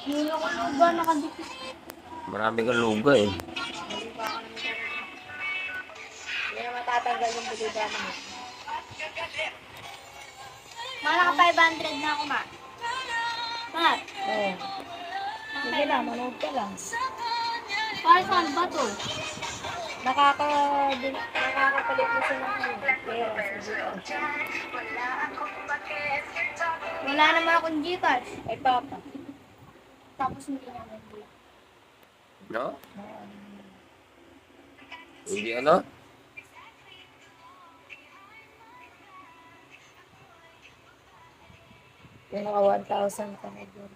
Hindi ko lang ba nakadikit. Marami kang luga eh. Hindi na matatanggal yung buliba naman. Ma, naka 500 na ako, ma. Ma, Oo. Sige na, manood ka lang. para saan ba to? Nakaka, din- nakakapalit mo siya ng ano, pera sa Gcash. Wala naman akong Gcash. Ay, papa. Tapos hindi naman Gcash. No? Hindi ano? Yung naka 1,000 ka na dyan.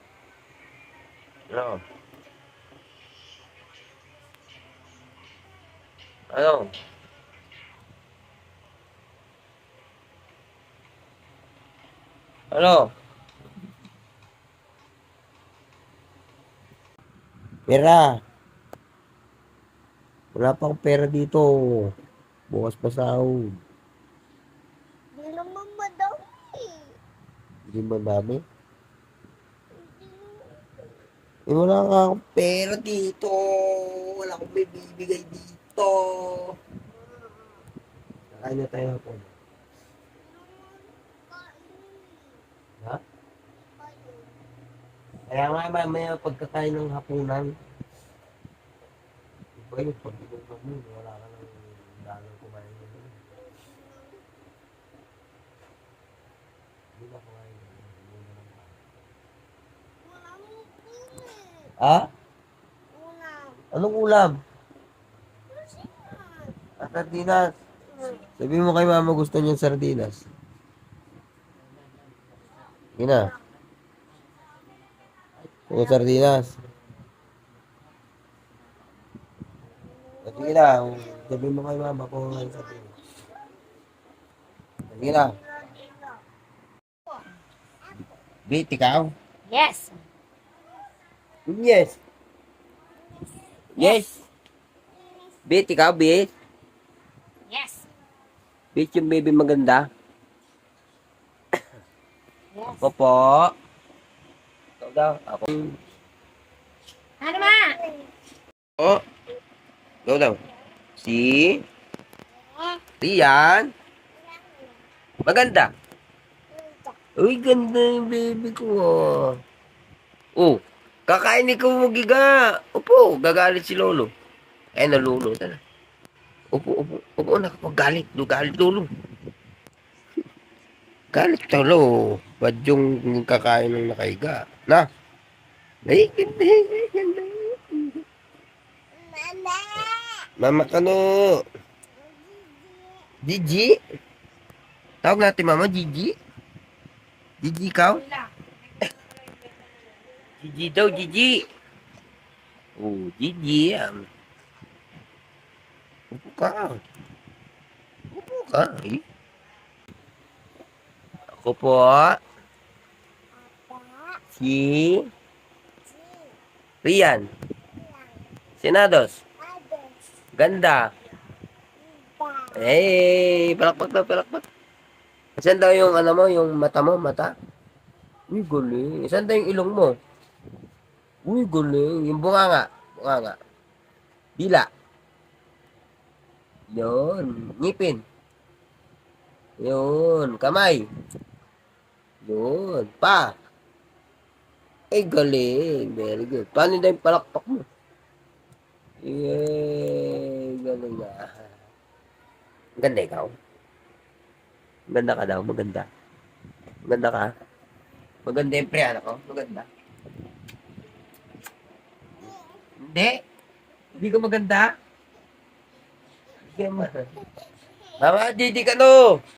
Ano? Ano? Ano? Pera. Wala pa akong pera dito. Bukas pa sahod. Hindi naman madami. Hindi ba dami? Eh, wala nga akong pera dito. Wala akong may bibigay dito. Kakain na tayo ako. Ha? Kaya nga mamaya pagkakain ng hapunan. Iba yung pagkakot mo, wala ka nang dalang kumain ng ano. Hindi na kumain ng ng. Ha? Anong ulam? Sardinas. Sabi mo kay mama gusto niya sardinas. Sige na. O sardinas. Sige na. Sabi mo kay mama kung ano sardinas. Sige na. Bit, ikaw? Yes! Yes. Yes. Bit, ikaw, Bit. Bit yung baby maganda. Yes! Ako po. Ikaw daw. Ako. Ano ma? Oh. Ikaw daw. Si. Rian. Maganda. Uy, ganda yung baby ko. Oh. Oh. Kakain ni ko giga. Opo, gagalit si Lolo. Eh, na Lolo. Tara. Opo, opo. Opo, nakapagalit. Galit Lolo. Galit Lolo. Ba't yung kakain ng nakahiga? Na? Ay, ganda, ganda. Mama ka. Gigi? Tawag natin mama, Gigi? Gigi ikaw? Gigi daw, Gigi. Oh, Gigi. Um, upo ka. Upo ka. Eh. Ako po. Si Rian. Senados. Ganda. Eh, palakpak na, palakpak. Saan daw yung, ano mo, yung mata mo, mata? Uy, galing. Saan daw yung ilong mo? Uy, galing. Yung bunga nga. Bunga nga. Dila. Yun. Ngipin. Yun. Kamay. Yun. Pa. Eh, galing. Very good. Paano daw yung palakpak mo? Yay, galing na. Ganda ikaw. Maganda ka daw, maganda. Maganda ka. Maganda yung pre, ko. Maganda. Hindi. Hindi ka maganda. Hindi ka ma- Mama, Didi ka no.